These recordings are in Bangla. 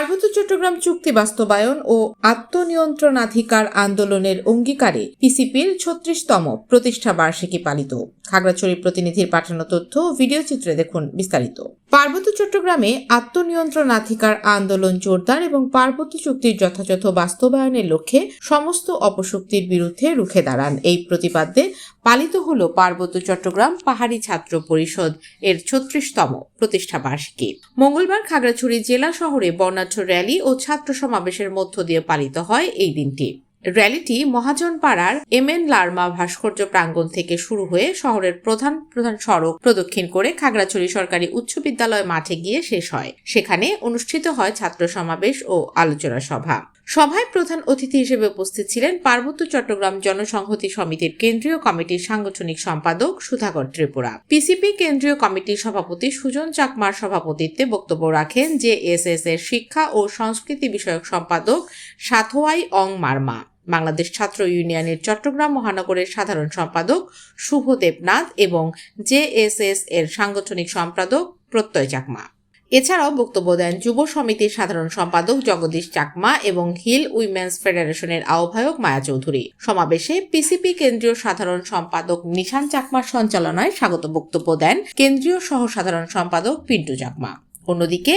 পার্বত্য চট্টগ্রাম চুক্তি বাস্তবায়ন ও আত্মনিয়ন্ত্রণাধিকার আন্দোলনের অঙ্গীকারে পিসিপির ছত্রিশতম প্রতিষ্ঠা বার্ষিকী পালিত। খাগড়াছড়ি প্রতিনিধির পাঠানো তথ্য ভিডিও চিত্রে দেখুন বিস্তারিত। পার্বত্য চট্টগ্রামে আত্মনিয়ন্ত্রণাধিকার আন্দোলন জোরদার এবং পার্বত্য চুক্তির যথাযথ বাস্তবায়নের লক্ষ্যে সমস্ত অপশক্তির বিরুদ্ধে রুখে দাঁড়ান। এই প্রতিপাদ্যে পালিত হল পার্বত্য চট্টগ্রাম পাহাড়ি ছাত্র পরিষদ এর ছত্রিশতম প্রতিষ্ঠা বার্ষিকী। মঙ্গলবার খাগড়াছড়ি জেলা শহরে বর্ণাঢ্য র্যালি ও ছাত্র সমাবেশের মধ্য দিয়ে পালিত হয় এই দিনটি। র্যালিটি মহাজন পাড়ার এম এন লার্মা ভাস্কর্য প্রাঙ্গণ থেকে শুরু হয়ে শহরের প্রধান প্রধান সড়ক প্রদক্ষিণ করে খাগড়াছড়ি সরকারি উচ্চ বিদ্যালয় মাঠে গিয়ে শেষ হয়। সেখানে অনুষ্ঠিত হয় ছাত্র সমাবেশ ও আলোচনা সভা। সভায় প্রধান অতিথি হিসেবে উপস্থিত ছিলেন পার্বত্য চট্টগ্রাম জনসংহতি সমিতির কেন্দ্রীয় কমিটির সাংগঠনিক সম্পাদক সুধাকর ত্রিপুরা। পিসিপি কেন্দ্রীয় কমিটির সভাপতি সুজন চাকমার সভাপতিত্বে বক্তব্য রাখেন এস এস এর শিক্ষা ও সংস্কৃতি বিষয়ক সম্পাদক সাথোয়াই অং মার্মা। বাংলাদেশ ছাত্র ইউনিয়নের চট্টগ্রাম মহানগরের সাধারণ সম্পাদক শুভ দেবনাথ এবং জেএসএস এর সাংগঠনিক সম্পাদক প্রত্যয় চাকমা। এছাড়াও বক্তব্য দেন যুব সমিতির সাধারণ সম্পাদক জগদীশ চাকমা এবং হিল উইমেন্স ফেডারেশনের আহ্বায়ক মায়া চৌধুরী। সমাবেশে পিসিপি কেন্দ্রীয় সাধারণ সম্পাদক নিশান চাকমার সঞ্চালনায় স্বাগত বক্তব্য দেন কেন্দ্রীয় সহ সাধারণ সম্পাদক পিন্টু চাকমা। অন্যদিকে,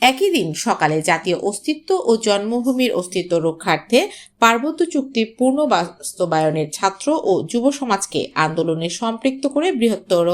একই দিন সকালে জাতীয় অস্তিত্ব ও জন্মভূমির অস্তিত্ব রক্ষার্থে পার্বত্য চুক্তির পূর্ণ বাস্তবায়নের ছাত্র ও যুব সমাজকে আন্দোলনে সম্পৃক্ত করে বৃহত্তর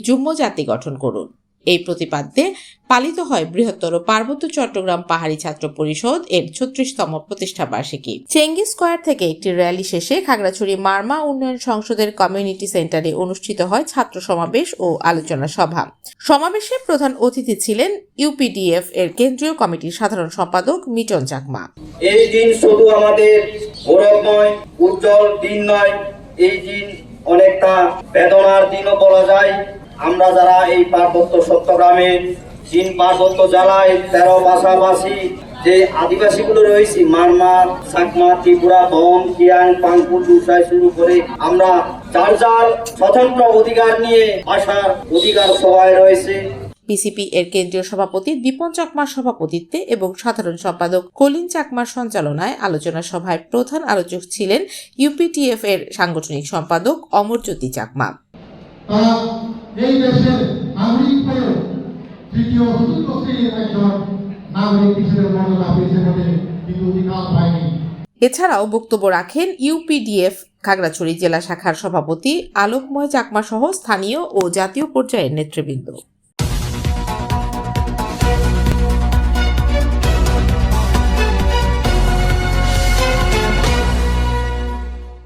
যুগ্ম জাতি গঠন করুন। এই প্রতিপাদ্যে পালিত হয় বৃহত্তর পার্বত্য চট্টগ্রাম পাহাড়ি ছাত্র পরিষদ এর ছত্রিশতম প্রতিষ্ঠা বার্ষিকী। চেঙ্গি স্কোয়ার থেকে একটি র্যালি শেষে খাগড়াছড়ি মার্মা উন্নয়ন সংসদের কমিউনিটি সেন্টারে অনুষ্ঠিত হয় ছাত্র সমাবেশ ও আলোচনা সভা। সমাবেশে প্রধান অতিথি ছিলেন ইউপিডিএফ এর কেন্দ্রীয় কমিটির সাধারণ সম্পাদক মিটন চাকমা। এই দিন শুধু আমাদের গৌরবময় উজ্জ্বল দিন নয়, এই দিন অনেকটা বেদনার দিনও বলা যায়। আমরা যারা এই পার্বত্য সত্যগ্রামে চীন পার্বত্য জেলায় তেরো পাশাপাশি যে আদিবাসীগুলো রয়েছে মারমা চাকমা ত্রিপুরা বম কিয়াং পাংপুর দুসায় শুরু করে আমরা যার যার স্বতন্ত্র অধিকার নিয়ে আসার অধিকার সবাই রয়েছে। পিসিপি এর কেন্দ্রীয় সভাপতি দীপন চাকমার সভাপতিত্বে এবং সাধারণ সম্পাদক কলিন চাকমার সঞ্চালনায় আলোচনা সভায় প্রধান আলোচক ছিলেন ইউপিটিএফ এর সাংগঠনিক সম্পাদক অমরজ্যোতি চাকমা। এই দেশের নাগরিক হয়েও তৃতীয় চতুর্থ শ্রেণির একজন নাগরিক হিসেবে মর্যাদা পেয়েছে বলে কিন্তু অধিকার পায়নি। এছাড়াও বক্তব্য রাখেন ইউপিডিএফ খাগড়াছড়ি জেলা শাখার সভাপতি আলোকময় চাকমা সহ স্থানীয় ও জাতীয় পর্যায়ের নেতৃবৃন্দ।